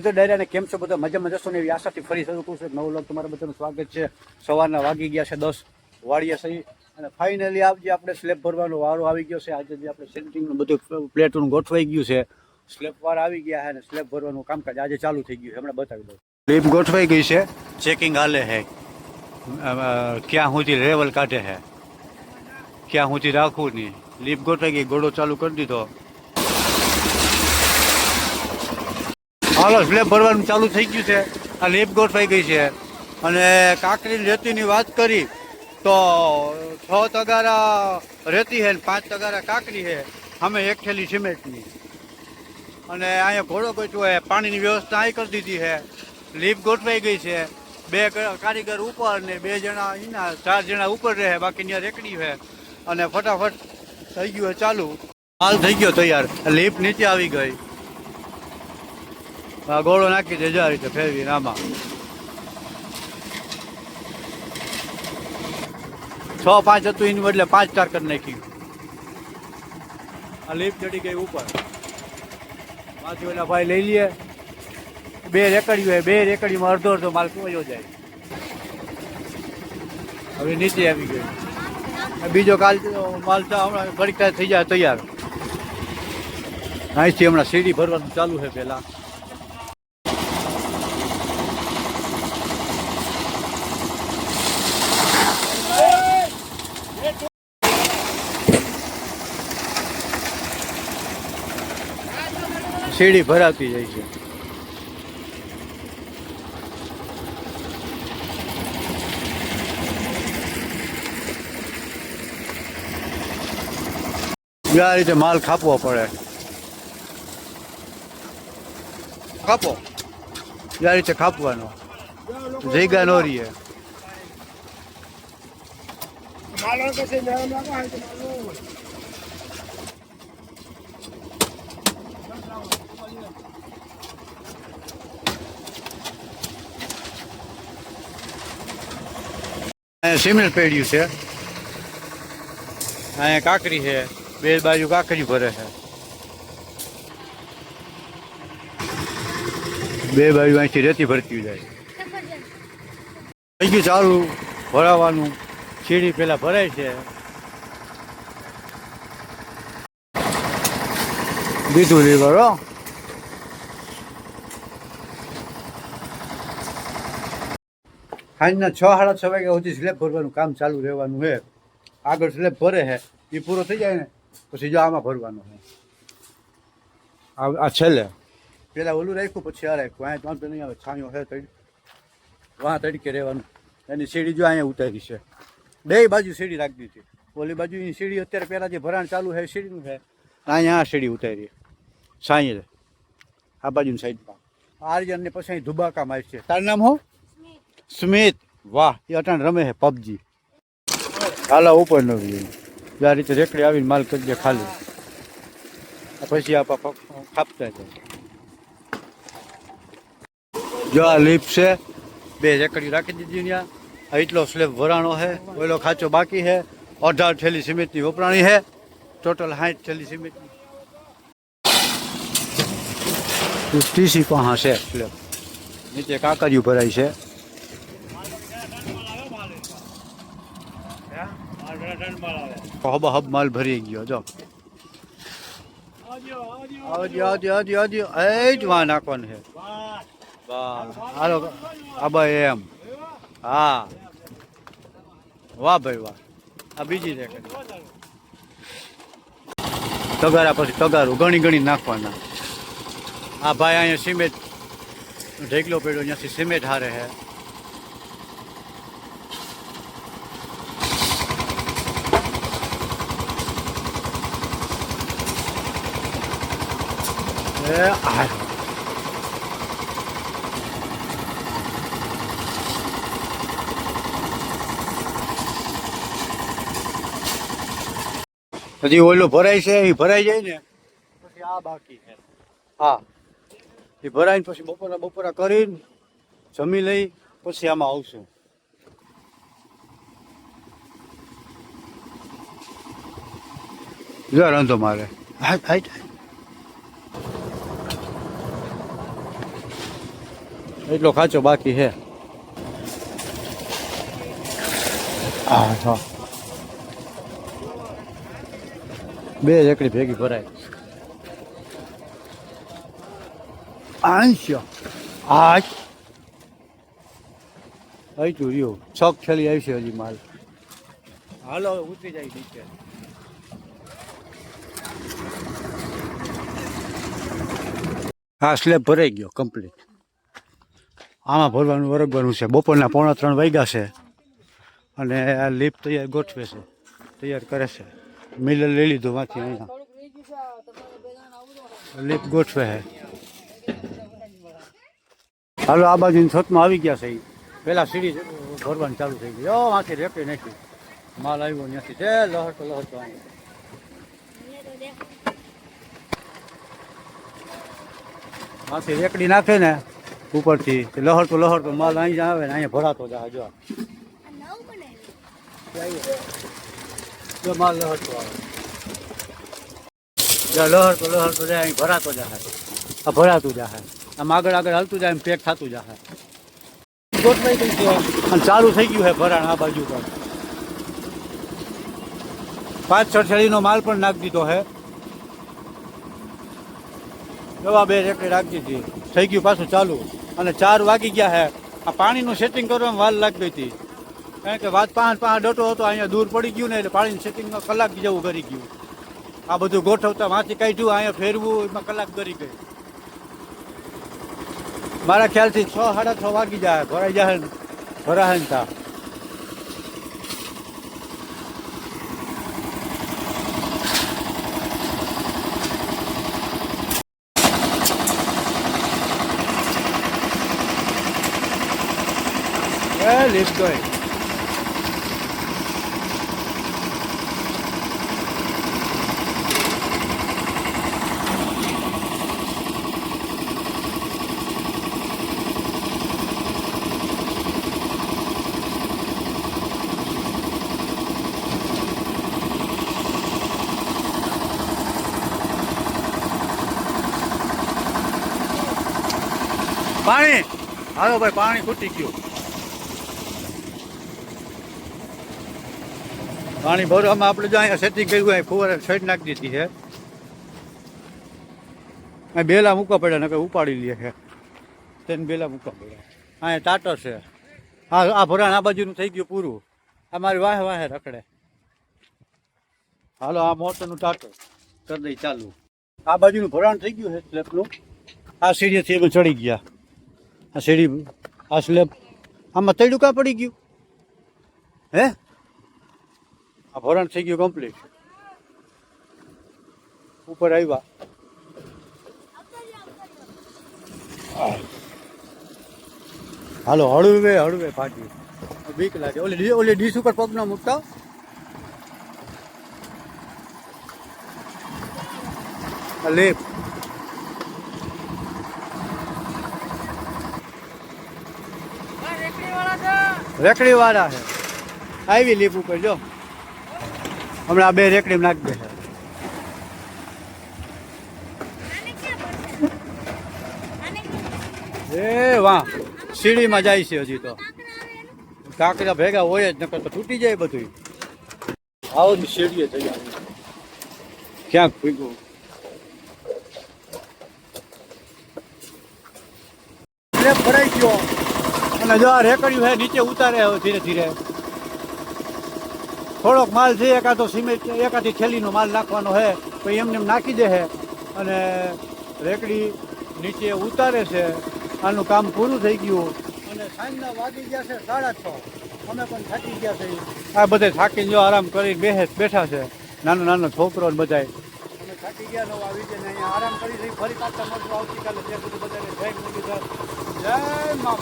મુરલીધર ડાયરા કેમ છો? બધા મજા મજા છો ને એવી આશાથી ફરી શરૂ કરું છું નવું લોક તમારા બધાનું સ્વાગત છે. સવારના વાગી ગયા છે દસ વાળીયા સહી અને ફાઇનલી આજે આપણે સ્લેબ ભરવાનો વારો આવી ગયો છે, આજે જે આપણે સેન્ટિંગનું બધું પ્લેટનું ગોઠવાઈ ગયું છે સ્લેબ વાર આવી ગયા છે અને સ્લેબ ભરવાનું કામકાજ આજે ચાલુ થઈ ગયું છે. હમણાં બતાવી દઉં. સ્લેબ ગોઠવાઈ ગઈ છે. ચેકિંગ હાલે છે ક્યાં સુધી લેવલ કાઢે છે ક્યાં સુધી રાખવું નહીં લીપ ગોઠવાઈ ગઈ ઘોડો ચાલુ કરી દીધો. હાલો સ્લેબ ભરવાનું ચાલુ થઈ ગયું છે, આ લીપ ગોઠવાઈ ગઈ છે. અને કાંકરી રેતીની વાત કરી, તો છ તગારા રેતી છે ને પાંચ તગારા કાંકરી છે, અમે એક થેલી સિમેન્ટની. અને અહીંયા ઘોડો ગોઠવો છે, પાણીની વ્યવસ્થા અહીં કરી દીધી છે. લીપ ગોઠવાઈ ગઈ છે, બે કારીગર ઉપર ને બે જણા અહીંના, ચાર જણા ઉપર રહે, બાકી ત્યાં રેકડી છે. અને ફટાફટ થઈ ગયું ચાલુ. હાલ થઈ ગયો તૈયાર લીપ નીચે આવી ગઈ. ગોળો નાખી દે આ રીતે ફેરવી આમાં છ પાંચ હતું એની બદલે પાંચ ચાર કરી નાખ્યું આ લીપ ચડી ગઈ ઉપર પાછી ઓલા ભાઈ લઈ લઈએ બે રેકડીઓ હોય બે રેકડીમાં અડધો અડધો માલ પોયો જાય હવે નીચે આવી ગયો બીજો કાલ માલ તો હમણાં ઘડીક થાય થઈ જાય તૈયાર અહીંથી હમણાં સીડી ભરવાનું ચાલુ છે પહેલા સીડી ભરાતી જાય છે. આ રીતે માલ ખાપવો પડે. ખાપો? આ રીતે ખાપવાનો. જગ્યા નો રહીએ અહીંયા સિમેન્ટ પેડ્યું છે. અહીંયા કાકરી છે. બે બાજુ કાકરી ભરે છે. બે બાજુ અહીંથી રેતી ભરતી જાય. થઈ ચાલુ. ભરાવાનું. સીડી પેલા ભરાય છે. દીધું લીવર સાંજના છ સાડા છ વાગ્યા સુધી સ્લેબ ભરવાનું કામ ચાલુ રહેવાનું છે. આગળ સ્લેબ ભરે છે એ પૂરો થઈ જાય ને પછી જો આમાં ભરવાનું છે. આ આ છેલ્લે? પેલા ઓલું રાખ્યું પછી આ રાખ્યું. અહીંયા વાંધો નહીં આવે છાંયો છે તડી વાં તડકે રહેવાનું. એની સીડી જો અહીંયા ઉતારી છે. બે બાજુ સીડી રાખી દીધી. ઓલી બાજુની સીડી અત્યારે પહેલાં જે ભરાણ ચાલુ છે સીડીનું છે. અહીંયા આ સીડી ઉતારી સાંજે આ બાજુની સાઈડમાં આર્યન ને પછી અહીં ધુબાકા આવી છે તારું નામ હો સ્મિત વાહ એ અટાણ રમે છે પબજી હાલા ઉપર નો વ્યૂ આ રીતે રેકડી આવીને માલ કરી દે ખાલી આ પછી આ પાપા ખાપતા જાય જો આ લીપ છે બે રેકડી રાખી દીધી ત્યાં આ એટલો સ્લેબ ભરાણો છે ઓલો ખાચો બાકી છે અઢાર થેલી સિમેન્ટની વપરાણી છે ટોટલ સાઠ થેલી સિમેન્ટની. ટીસી પણ છે સ્લેબ? નીચે કાકરિયું ભરાય છે. હબ હબ માલ ભરી ગયો, જો. આવજો આવજો આવજો આવજો એ જ વાહ નાખવાનું છે. હાલો આબા એમ. હા. વાહ ભાઈ વાહ. આ બીજી રેકડી તગારા પછી તગારું ગણી ગણી નાખવાના. આ ભાઈ અહીંયા સિમેન્ટ, ઢેકલો પડ્યો, ત્યાંથી સિમેન્ટ હારે હે એ આ. હજી ઓલો ભરાય છે એ ભરાઈ જાય ને? પછી આ બાકી છે. હા. એ ભરાઈને પછી બપોરા બપોરા કરીને જમી લઈ પછી આમાં આવશું. જો રાંધો મારે. હાઈ હાટ એટલો ખાચો બાકી છે. બે એકડી ભેગી ભરાય. આજ? અહીં રહ્યું. છક છેલી આવી હજી માલ. હાલો ઉતરી જાય નીચે. હા સ્લેબ ભરાઈ ગયો કમ્પ્લીટ આમાં ભરવાનું વરગવાનું છે. બપોરના પોણા ત્રણ વાગ્યા છે. અને આ લીપ તૈયાર ગોઠવે છે. તૈયાર કરે છે. મિલ લઈ લીધું માંથી અહીંયા. લીપ ગોઠવે છે. હાલો, આ બાજુ છતમાં આવી ગયા છે. પેલા સીડી ભરવાનું ચાલુ થઈ ઓ માંથી રેપી નથી માલ આવ્યો નથી જે લહરતો આવ્યો માંથી રેકડી નાખે ને ઉપરથી તે લહરતો લહરતો માલ અહીં આવે ને અહીંયા ભરાતો જાય જો. જો માલ લહરતો આવે. જો લહરતો લહરતો જાય, અહીં ભરાતો જાય. આ ભરાતું જાય. આમ આગળ આગળ હાલતું જાય, એમ પેક થતું જાય. ગોઠવાઈ ગઈ છે અને ચાલુ થઈ ગયું છે ભરાણ આ બાજુ પર પાંચ, છ છેડીનો માલ પણ નાખી દીધો છે દવા બે રેકડી રાખી દીધી. થઈ ગયું પાછું ચાલુ. અને ચાર વાગી ગયા છે આ પાણીનું સેટિંગ કરવામાં વાર લાગી હતી. કારણ કે વાત પાંચ પાંચ ડોટો હતો, અહીંયા દૂર પડી ગયું ને એટલે પાણીનું સેટિંગમાં કલાક જેવું કરી ગયું. આ બધું ગોઠવતા વાંચી કાઢ્યું, અહીંયા ફેરવું, એમાં કલાક કરી ગઈ. મારા ખ્યાલથી છ, સાડા છ વાગી જાય ભરાઈ જાય ને. ભરાય ને તા. લીફ ગઈ પાણી. હાલો ભાઈ પાણી ખૂટી ગયું. પાણી ભરવામાં આપણે જો અહીંયા સેટિંગ કર્યું હોય, ફુવારે સાઈડ નાખી દીધી છે. અહીં બેલા મૂકવા પડ્યા, નકર ઉપાડી લે છે. તેને બેલા મૂકવા પડ્યા. અહીંયા ટાટર છે. હા, આ ભરાણ આ બાજુનું થઈ ગયું પૂરું. આ મારી વાહે વાહે રખડે. હાલો, આ મોટરનું ટાટર કરી દઈ ચાલુ. આ બાજુનું ભરાણ થઈ ગયું છે સ્લેબનું આ સીડીએથી અમે ચડી ગયા. આ સીડી, આ સ્લેબ આમાં તૈડું કા પડી ગયું? હે? આ ભરણ થઈ ગયું કમ્પ્લીટ ઉપર આવ્યા. હાલો હળવે હળવે ફાટી બીક લાગે. ઓલી ઓલી ડીશ ઉપર પગ ના મૂકતા લેપ રેકડી વાળા છે. આવી લીપ ઉપર જો. હમણાં બે રેકડી નાખી દે. એ વાહ સીડીમાં જાય છે હજી તો. કાંકરા ભેગા હોય જ નકર તો તૂટી જાય બધું આવો જ શેડીએ થઈ જાય ક્યાંક ભીગું ભરાઈ ગયો. અને જો આ રેકડ્યું હે નીચે ઉતારે હવે ધીરે ધીરે. થોડોક માલ છે, એકાદો સિમેન્ટ, એકાદી થેલીનો માલ નાખવાનો છે, તો એમને એમ નાખી દે છે. અને રેકડી નીચે ઉતારે છે. આનું કામ પૂરું થઈ ગયું. અને સાંજના વાગી ગયા છે સાડા છ. અમે પણ થાકી ગયા છે. આ બધે થાકીને જો આરામ કરી બેસે બેઠા છે. નાનો નાનો છોકરો ને બધા અમે થાકી ગયા નવ આવી ગયા અહીંયા આરામ કરી ફરી પાછા મળશું આવતીકાલે. ત્યાં સુધી બધાને જય મુરલીધર. જય મા